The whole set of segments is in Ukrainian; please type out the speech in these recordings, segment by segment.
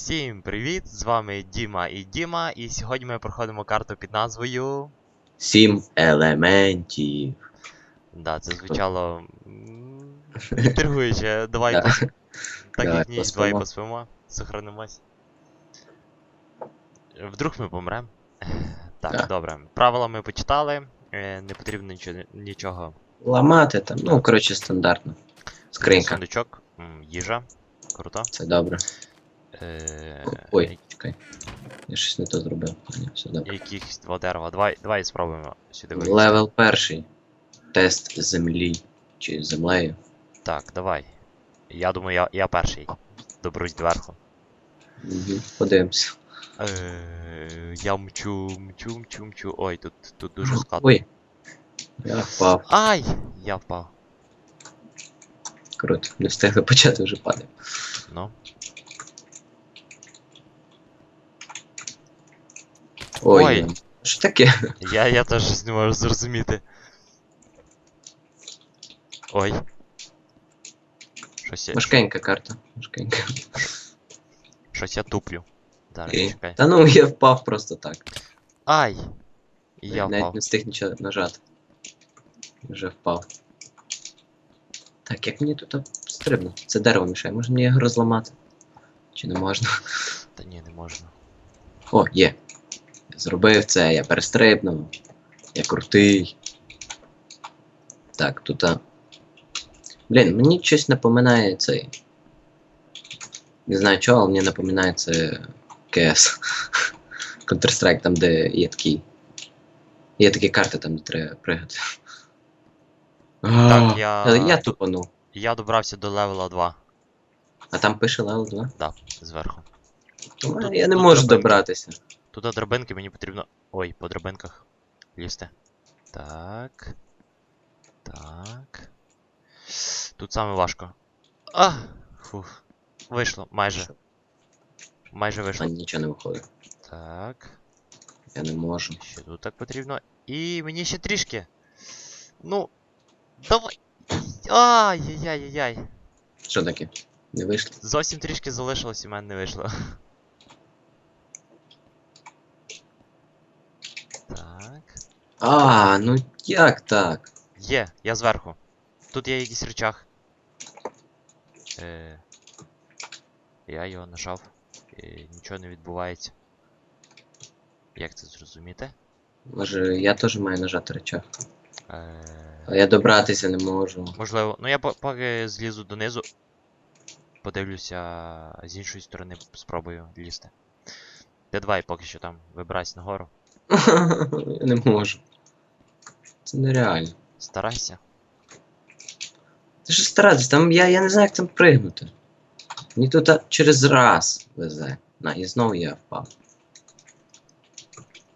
Всім привіт! З вами Діма і Діма, і сьогодні ми проходимо карту під назвою. Сім елементів. Да, це звучало. Інтригуюче. Давай Да. пос- так як ні, давай поспимо. сохранимось. Вдруг ми помрем. Так, Да. добре. Правила ми почитали. е, Не потрібно нічого. нічого. Ламати там, ну, коротше, стандартно. Скринька. Сундучок, їжа. Круто. Це добре. Е, Ой, чекай. Я щось не то зробив. Ні, все добре. Якихось два дерева. Давай, давай спробуємо сюди вилізти. Левел перший. Тест землі. Чи землею. Так, давай. Я думаю, я, я перший. Добрусь зверху. Угу. Подивимося. Е, я мчу, мчу, мчу, мчу. Ой, тут, тут дуже складно. Ой. Я впав. Ай! Я впав. Круто. Не встигли почати вже падає. Ну. Ой. Ой. Ой. Що таке? Я, я теж не можу зрозуміти. Ой. Щось я, Важкенька карта. Важкенька. щось я туплю. Зараз, Окей. чекай. Та ну я впав просто так. Ай! І я Навіть впав. не встиг нічого нажати. Вже впав. Так, як мені тут стрибнути? Це дерево мішає. Може мені його розламати? Чи не можна? Та ні, не можна. О, є. Я зробив це, я перестрибнув. Я крутий. Так, тут. А... Блін, мені щось напоминає цей. Не знаю чого, але мені напоминає це КС. Counter-Strike, там, де є такі. Є такі карти, там, де треба пригати. Так, я- я тупанув. Я добрався до левела 2. А там пише level 2? Да, зверху. Ну, Тут- я не тут можу добратися. Тут драбинки мені потрібно. Ой, по драбинках. Лізти. Так. Так. Тут саме важко. А! Фух. Вийшло, майже. Майже вийшло. А нічого не виходить. Так. Я не можу. Ще тут так потрібно. І мені ще трішки. Ну. Давай. Ай-яй-яй-яй. Що таке? Не вийшло? Зовсім трішки залишилось і в мене не вийшло. Так. А, ну як так? Є, я зверху. Тут є якийсь рычаг. Е... Я його нажав. І нічого не відбувається. Як це зрозуміти? Може, я теж маю нажати речах. Е... А я добратися не можу. Можливо. Ну я по- поки злізу донизу. Подивлюся з іншої сторони, спробую лізти. Ти давай поки що там вибирайся нагору. я не можу. Це нереально. Старайся. Ти що старатись, там я, я не знаю, як там пригнути. Мені тут через раз везе. На, і знову я впав.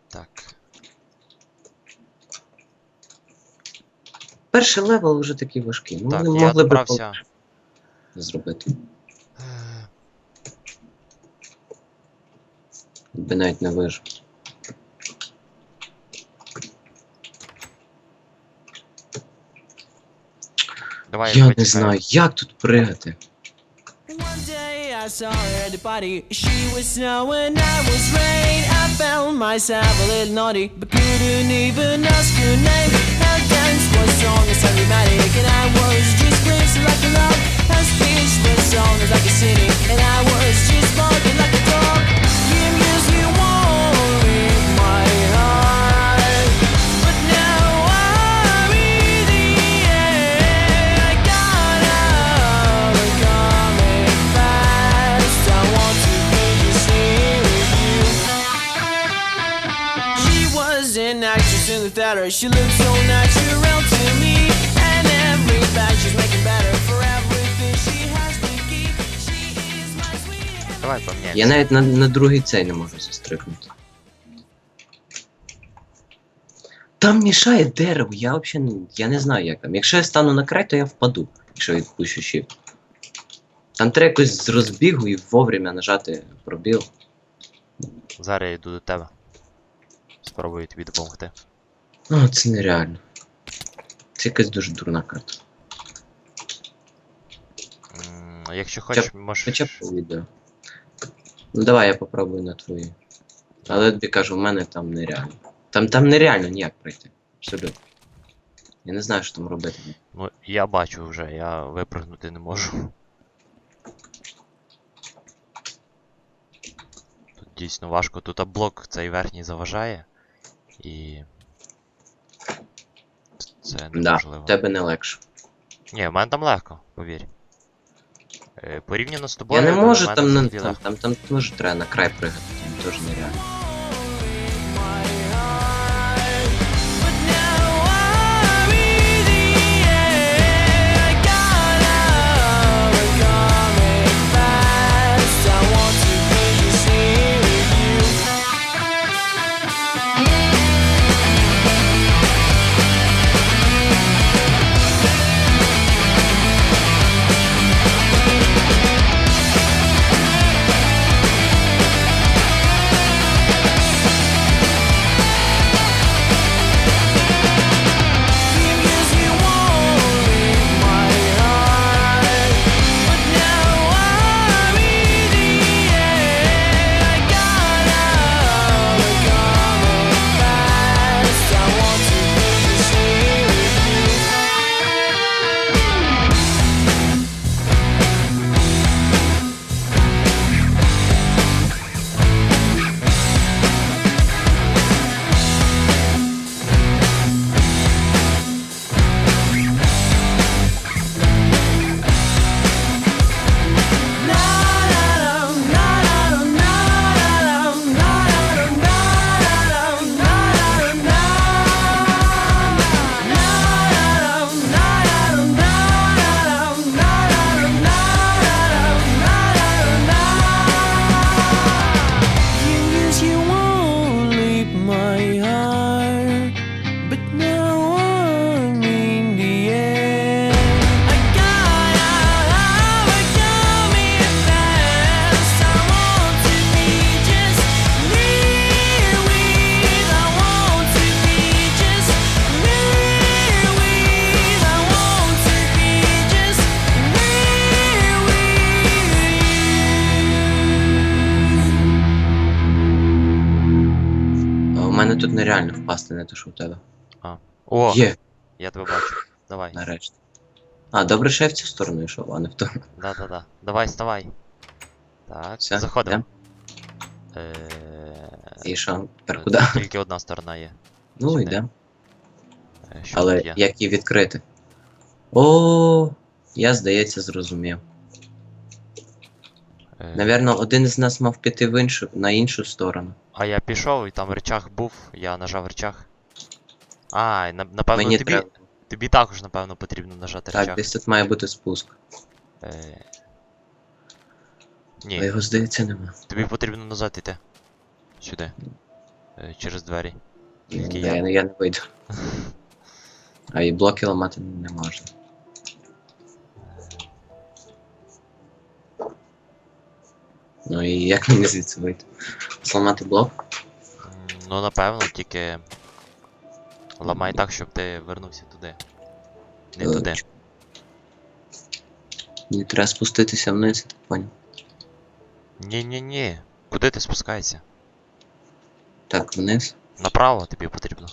Так. Перший левел вже такий важкий. Ну, Так, вони я могли б зробити. Е, Би навіть не вижив. Давай Я тебе не чекаю. знаю, як тут пригати. One day I saw her at the party. She was snow and I was rain. I found myself a little naughty, but couldn't even ask her name. Actress in. She looked so natural to me, and every bag she's making better for everything. She has the key. She is my sweet. Давай поміняємо. Я навіть на, на другий цей не можу застрикнути. Там мішає дерево, я взагалі не, я не знаю як там. Якщо я стану на край, то я впаду, якщо відпущу shift. Там треба якось з розбігу і вовремя нажати пробіл. Зараз я йду до тебе. Спробую тобі допомогти. О, це нереально. Це якась дуже дурна карта. М, Якщо хочеш, можеш. Хоча б по відео. Ну давай я попробую на твої. Але я тобі кажу, в мене там нереально. Там, там нереально ніяк пройти. Абсолютно. Я не знаю, що там робити. Ну, я бачу вже, я випрыгнути не можу. Тут дійсно важко. Тут блок цей верхній заважає. І. Це Да, неможливо. Да, тебе не легше. Ні, в мене там легко, повір. Е, порівняно з тобою. Я не можу там, там, взагалі там, легко. там, там теж треба на край пригати, там теж нереально. Тут нереально впасти, не то, що у тебе. О! Є, Я тебе бачу. Давай. нарешті. А, добре, що я в цю сторону йшов, а не в ту. Да-да-да. Давай, вставай. Так, Все, заходимо. Е, І що, тепер е, куди? Тільки одна сторона є. Ну, йдемо. Е, Але як її відкрити? О, я, здається, зрозумів. Е, Навірно, один із нас мав піти в іншу, на іншу сторону. А я пішов і там речах був, я нажав речах. А, на- напевно Мені тобі, треба. тобі також, напевно, потрібно нажати Так, речах. десь тут має бути спуск. Е... А Ні, його, здається, нема. тобі потрібно назад іти. Сюди. Е, через двері. Тільки я, я. я не вийду. А і блоки ламати не можна. Ну і як мені звідси вийти? Зламати блок? Ну, напевно, тільки. Ламай так, щоб ти вернувся туди. Не Е, туди. ч- Мені треба спуститися вниз, я так поняв. Ні-ні-ні. Куди ти спускаєшся? Так, вниз. Направо тобі потрібно.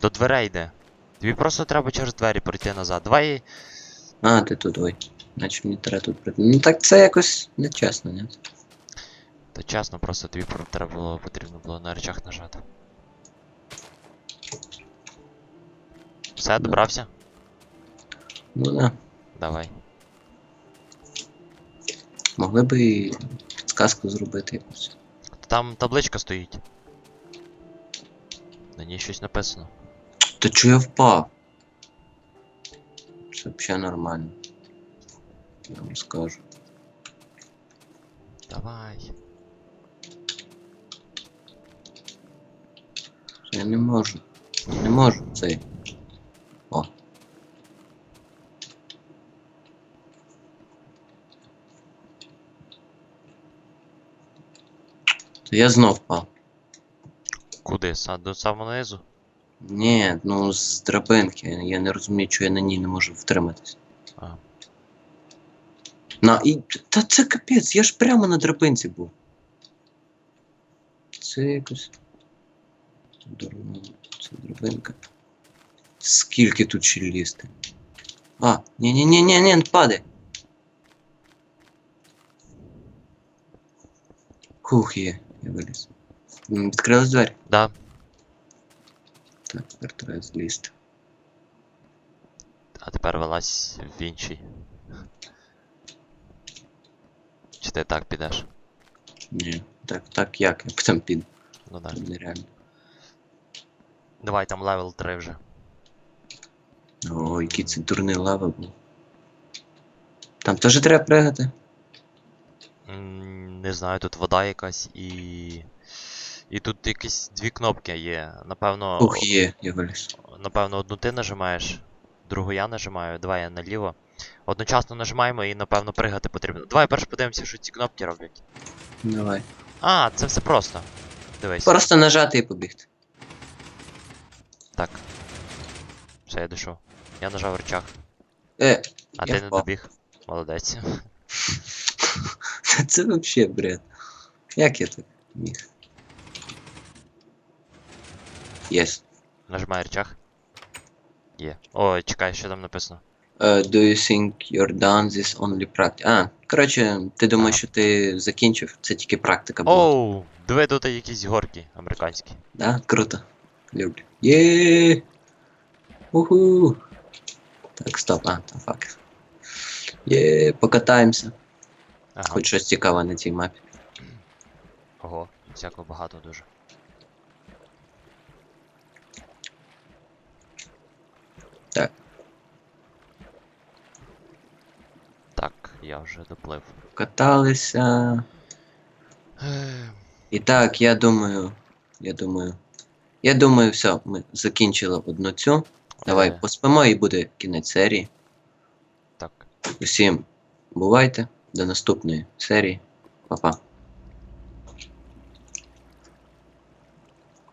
До дверей йде. Тобі просто треба через двері пройти назад. Давай. А, ти тут ой. Значить мені треба тут прийти. Ну так це якось нечесно, ні? Та чесно, просто тобі треба було потрібно було на речах нажати. Все, добрався? Ну да. Давай. Могли би і підсказку зробити якусь. Там табличка стоїть. На ній щось написано. Та чого я впав? Це взагалі нормально. Я вам скажу. Давай. Я не можу. Не можу цей. О. То я знов впав. Куди? Са- До самого низу? Ні, ну з драбинки. Я не розумію, чого я на ній не можу втриматись. А. На, і. Та це капець, я ж прямо на драбинці був. Це якось. Дурно, це драбинка. Скільки тут ще лізти? А, ні-ні-ні-ні, ні, падай. Хух є, я виліз. М, Відкрилась двері. Да. Так, тепер треба злізти. А тепер вилазь в інший. Чи ти так підеш? Ні, так, так як, я потім піду. Ну да. Це нереально. Давай там левел 3 вже. О, який це дурний лава був. Там теж треба пригати? Не знаю, тут вода якась і. І тут якісь дві кнопки є. Напевно. Ух, є, я виліз. Напевно, одну ти нажимаєш, другу я нажимаю, давай я наліво. Одночасно нажимаємо і напевно пригати потрібно. Давай перш подивимося, що ці кнопки роблять. Давай. А, це все просто. Дивись. Просто нажати і побігти. Так. Все, я дійшов. Я нажав рычаг. Е, А Я ти не впав. добіг. Молодець. це вообще бред. Як я так міг? Єс. Нажимай рычаг. Є. Ой, чекай, що там написано. Uh, do you think you're done this only practice? А, коротше, ти думаєш, що ти закінчив? Це тільки практика була. Оу! Диви тут якісь горки американські. Да? Круто. Люблю. Є. Уху. Так, стоп, а, та фак. Є, покатаємося. Ага. Хоч щось цікаве на цій мапі. Ого, всякого багато дуже. Так. Так, я вже доплив. Каталися. І так, я думаю. Я думаю. Я думаю, все, ми закінчили одну цю. Давай е, поспимо і буде кінець серії. Так. Усім бувайте. До наступної серії. Па-па.